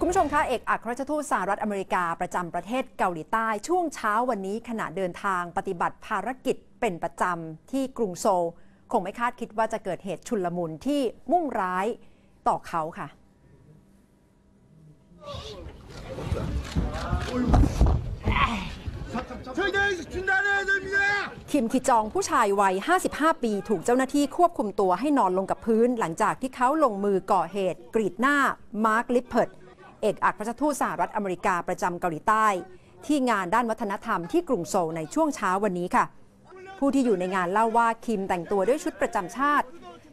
คุณผู้ชมคะเอกอัครราชทูตสหรัฐอเมริกาประจำประเทศเกาหลีใต้ ช่วงเช้าวันนี้ขณะเดินทางปฏิบัติภารกิจเป็นประจำที่กรุงโซล คงไม่คาดคิดว่าจะเกิดเหตุชุลมุนที่มุ่งร้ายต่อเขาค่ะ คิมคิจองผู้ชายวัย 55 ปีถูกเจ้าหน้าที่ควบคุมตัวให้นอนลงกับพื้น หลังจากที่เขาลงมือก่อเหตุกรีดหน้ามาร์คลิปเพิร์ด เอกอัครราชทูตสหรัฐอเมริกาประจำเกาหลีใต้ ที่งานด้านวัฒนธรรมที่กรุงโซลในช่วงเช้าวันนี้ค่ะ ผู้ที่อยู่ในงานเล่าว่าคิมแต่งตัวด้วยชุดประจำชาติ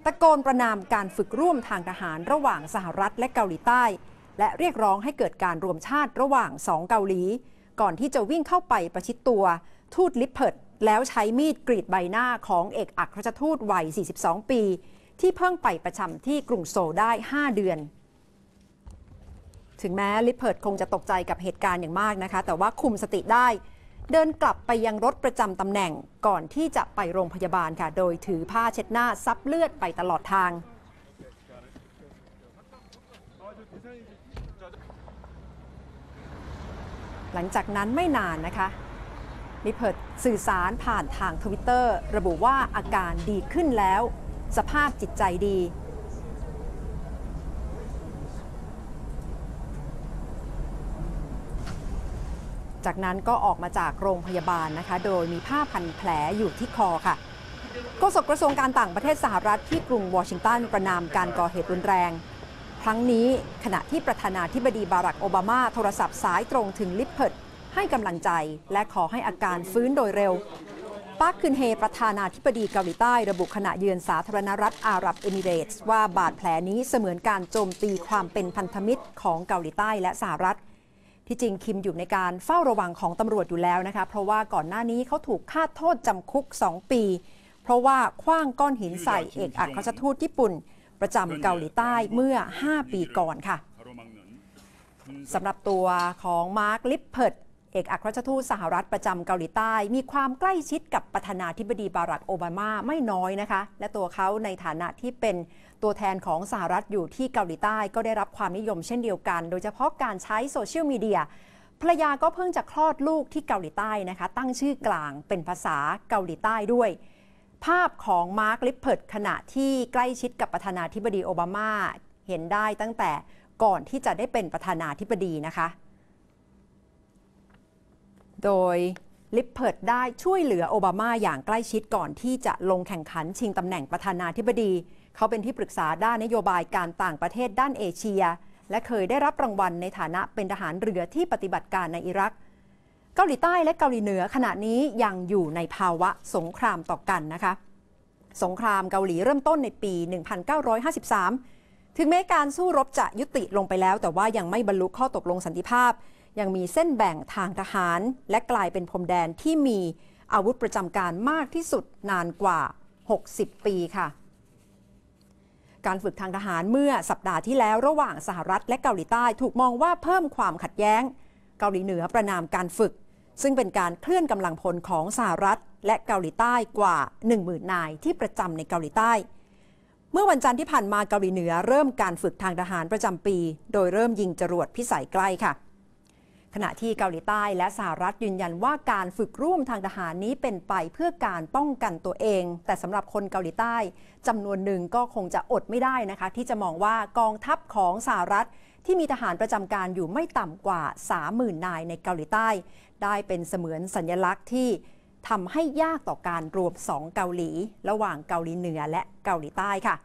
ตะโกนประนามการฝึกร่วมทางทหารระหว่างสหรัฐและเกาหลีใต้ และเรียกร้องให้เกิดการรวมชาติระหว่างสองเกาหลี ก่อนที่จะวิ่งเข้าไปประชิดตัว ทูตลิปเพิร์ตแล้วใช้มีดกรีดใบหน้าของเอกอัครราชทูตวัย 42 ปี ที่เพิ่งไปประจำที่กรุงโซลได้ 5 เดือน ถึงแม้ลิปเพิร์ตคงจะตกใจกับเหตุการณ์อย่างมากนะคะ แต่ว่าคุมสติได้ เดินกลับไปยังรถประจำตำแหน่งก่อนที่จะไปโรงพยาบาลค่ะ โดยถือผ้าเช็ดหน้าซับเลือดไปตลอดทาง หลังจากนั้นไม่นานนะคะลิเพิร์ตสื่อสารผ่านทางทวิตเตอร์ระบุว่าอาการดีขึ้นแล้ว สภาพจิตใจดี จากนั้นก็ออกมาจากโรงพยาบาลนะคะ โดยมีผ้าพันแผลอยู่ที่คอค่ะโฆษกกระทรวงการต่างประเทศสหรัฐที่กรุงวอชิงตันประนามการก่อเหตุรุนแรง ครั้งนี้ขณะที่ประธานาธิบดีบารักโอบามาโทรศัพท์สายตรงถึงลิปเพิร์ตให้กำลังใจและขอให้อาการฟื้นโดยเร็วปาร์คคืนเฮประธานาธิบดีเกาหลีใต้ระบุขณะเยือนสาธารณรัฐอาหรับเอมิเรตส์ว่าบาดแผลนี้เสมือนการโจมตีความเป็นพันธมิตรของเกาหลีใต้และสหรัฐ ที่จริงคิมอยู่ในการเฝ้าระวังของตำรวจอยู่แล้วนะคะ เพราะว่าก่อนหน้านี้เขาถูกคาดโทษจำคุก 2 ปี เพราะว่าคว้างก้อนหินใส่เอกอัครราชทูตญี่ปุ่น ประจำเกาหลีใต้เมื่อ 5 ปีก่อนค่ะสำหรับตัวของมาร์คลิปเพิร์ด เอกอัครราชทูตสหรัฐประจำเกาหลีใต้ มีความใกล้ชิดกับประธานาธิบดีบารักโอบามาไม่น้อยนะคะ และตัวเขาในฐานะที่เป็นตัวแทนของสหรัฐอยู่ที่เกาหลีใต้ก็ได้รับความนิยมเช่นเดียวกัน โดยเฉพาะการใช้โซเชียลมีเดียภรรยาก็เพิ่งจะคลอดลูกที่เกาหลีใต้นะคะ ตั้งชื่อกลางเป็นภาษาเกาหลีใต้ด้วย ภาพของมาร์คลิปเพิร์ตขณะที่ใกล้ชิดกับประธานาธิบดีโอบามาเห็นได้ตั้งแต่ก่อนที่จะได้เป็นประธานาธิบดีนะคะ โดยลิปเพิร์ตได้ช่วยเหลือโอบามาอย่างใกล้ชิดก่อนที่จะลงแข่งขันชิงตำแหน่งประธานาธิบดี เขาเป็นที่ปรึกษาด้านนโยบายการต่างประเทศด้านเอเชีย และเคยได้รับรางวัลในฐานะเป็นทหารเรือที่ปฏิบัติการในอิรัก เกาหลีใต้และเกาหลีเหนือขณะนี้ยังอยู่ในภาวะสงครามต่อกันนะคะ สงครามเกาหลีเริ่มต้นในปี 1953 ถึงแม้การสู้รบจะยุติลงไปแล้ว แต่ว่ายังไม่บรรลุข้อตกลงสันติภาพ ยังมีเส้นแบ่งทางทหาร และกลายเป็นพรมแดนที่มีอาวุธประจำการมากที่สุดนานกว่า 60 ปีค่ะ การฝึกทางทหารเมื่อสัปดาห์ที่แล้วระหว่างสหรัฐและเกาหลีใต้ถูกมองว่าเพิ่มความขัดแย้ง เกาหลีเหนือประนามการฝึก ซึ่งเป็นการเคลื่อนกำลังพลของสหรัฐ และเกาหลีใต้กว่า 10,000นายที่ประจำในเกาหลีใต้เมื่อวันจันทร์ที่ผ่านมาเกาหลีเหนือเริ่มการฝึกทางทหารประจำปี โดยเริ่มยิงจรวดพิสัยใกล้ค่ะ ขณะที่เกาหลีใต้และสหรัฐยืนยันว่าการฝึกร่วมทางทหารนี้เป็นไปเพื่อการป้องกันตัวเอง แต่สำหรับคนเกาหลีใต้จำนวนหนึ่งก็คงจะอดไม่ได้นะคะ ที่จะมองว่ากองทัพของสหรัฐที่มีทหารประจำการอยู่ไม่ต่ำกว่า 30,000 นายในเกาหลีใต้ ได้เป็นเสมือนสัญลักษณ์ที่ทำให้ยากต่อการรวมสองเกาหลี ระหว่างเกาหลีเหนือและเกาหลีใต้ค่ะ